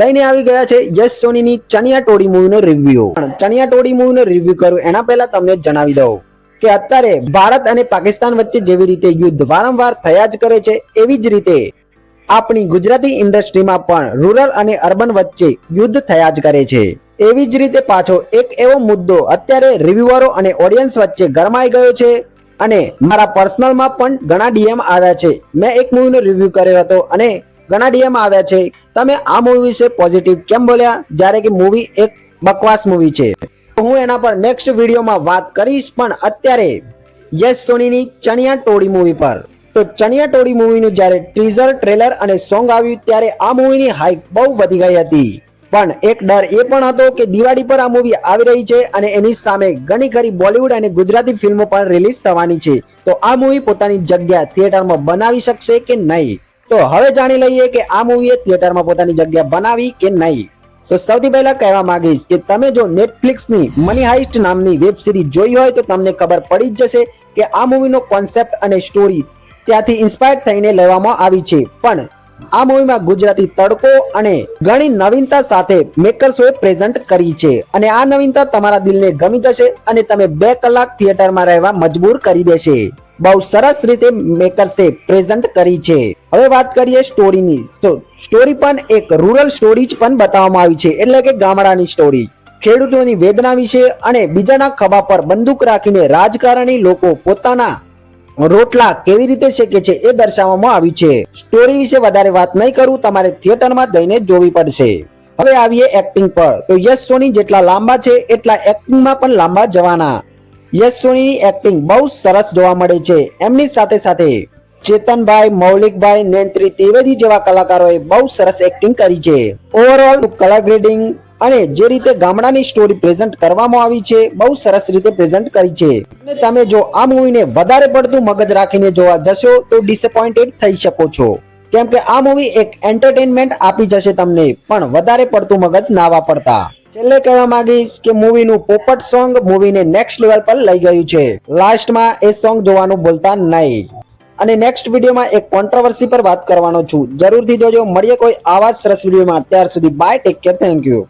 લઈને આવી ગયા છે યશ સોનીની ચણિયા ટોળી મૂવીનો રિવ્યુ ચણિયા ટોળી મૂવીનો રિવ્યુ કરું એના પહેલા તમને જણાવી દઉં કે અત્યારે ભારત અને પાકિસ્તાન વચ્ચે જેવી રીતે યુદ્ધ વારંવાર થયા જ કરે છે, એવી જ રીતે આપણી ગુજરાતી ઇન્ડસ્ટ્રીમાં પણ રૂરલ અને અર્બન વચ્ચે યુદ્ધ થયા જ કરે છે. એવી જ રીતે પાછો એક એવો મુદ્દો અત્યારે રિવ્યુઅરો અને ઓડિયન્સ વચ્ચે ગરમાઈ ગયો છે અને મારા પર્સનલમાં પણ ઘણા ડીએમ આવ્યા છે. મેં એક મૂવીનો રિવ્યુ કર્યો હતો અને ઘણા ડીએમ આવ્યા છે તમે આ મૂવી વિશે પોઝિટિવ કેમ બોલ્યા? જ્યારે કે મૂવી એક બકવાસ મૂવી છે. હું એના પર નેક્સ્ટ વિડીયોમાં વાત કરીશ, પણ અત્યારે યશ સોનીની ચણિયા ટોળી મૂવી પર. તો ચણિયા ટોળી મૂવીનું જ્યારે ટીઝર ટ્રેલર અને સોંગ આવ્યું ત્યારે આ મૂવીની હાઈપ બહુ વધી ગઈ હતી. પણ એક ડર એ પણ હતો કે દિવાળી પર આ મૂવી આવી રહી છે અને એની સામે ઘણી ખરી બોલિવૂડ અને ગુજરાતી ફિલ્મો પણ રિલીઝ થવાની છે. તો આ મૂવી પોતાની જગ્યા થિયેટરમાં બનાવી શકશે કે નહીં? તો હવે જાણી લઈએ કે આ મૂવીએ થિયેટરમાં પોતાની જગ્યા બનાવી કે નહીં. તો સૌથી પહેલા કહેવા માંગીશ કે તમે જો નેટફ્લિક્સની મની હાઇસ્ટ નામની વેબ સિરીઝ જોઈ હોય તો તમને ખબર પડી જ જશે કે આ મૂવીનો કોન્સેપ્ટ અને સ્ટોરી ત્યાંથી ઇન્સ્પાયર થઈને લેવામાં આવી છે. પણ આ મૂવીમાં ગુજરાતી તડકો અને ઘણી નવીનતા સાથે મેકર્સોએ પ્રેઝન્ટ કરી છે. અને આ નવીનતા તમારા દિલને ગમી જશે અને તમે બે કલાક થિયેટરમાં રહેવા મજબૂર કરી દેશે. બહુ સરસ રીતે મેકર્સે પ્રેઝન્ટ કરી છે. હવે વાત કરીએ સ્ટોરીની સ્ટોરી પણ એક રૂરલ સ્ટોરી જ પણ બતાવવામાં આવી છે. એટલે કે ગામડાની સ્ટોરી ખેડૂતોની વેદના વિશે અને બીજાના ખભા પર બંદૂક રાખીને રાજકારણી લોકો પોતાના રોટલા કેવી રીતે શેકે છે એ દર્શાવવામાં આવ્યું છે. સ્ટોરી વિશે વધારે વાત નહીં કરું, તમારે થિયેટરમાં જઈને જોવી પડશે. હવે આવીએ એક્ટિંગ પર. તો યશ સોની જેટલા લાંબા છે, એટલા એક્ટિંગમાં પણ લાંબા જવાના. યશ સોનીની એક્ટિંગ બહુ સરસ જોવા મળે છે. એમની સાથે સાથે ચેતનભાઈ, મૌલિકભાઈ નેન્ત્રી ત્રિવેદી જેવા કલાકારોએ બહુ સરસ એક્ટિંગ કરી છે. ઓવરઓલ કલર ગ્રેડિંગ અને જે રીતે ગામડાની સ્ટોરી પ્રેઝન્ટ કરવામાં આવી છે, બહુ સરસ રીતે પ્રેઝન્ટ કરી છે. અને તમે જો આ મૂવીને વધારે પડતું મગજ રાખીને જોવા જશો, તો ડિસઅપોઇન્ટેડ થઈ શકો છો. કેમ કે આ મૂવી એક એન્ટરટેનમેન્ટ આપી જશે તમને, પણ વધારે પડતું મગજ ના વાપરતા. છેલ્લે કહેવા માંગીશ કે મૂવીનું પોપટ સોંગ મૂવીને નેક્સ્ટ લેવલ પર લઈ ગયું છે. લાસ્ટમાં એ સોંગ જોવાનું ભૂલતા નહીં. અને નેક્સ્ટ વિડીયોમાં એક કોન્ટ્રોવર્સી પર વાત કરવાનો છું. જરૂરથી જોજો. મળીએ કોઈ આવા સરસ વિડીયોમાં. ત્યાર સુધી bye take care thank you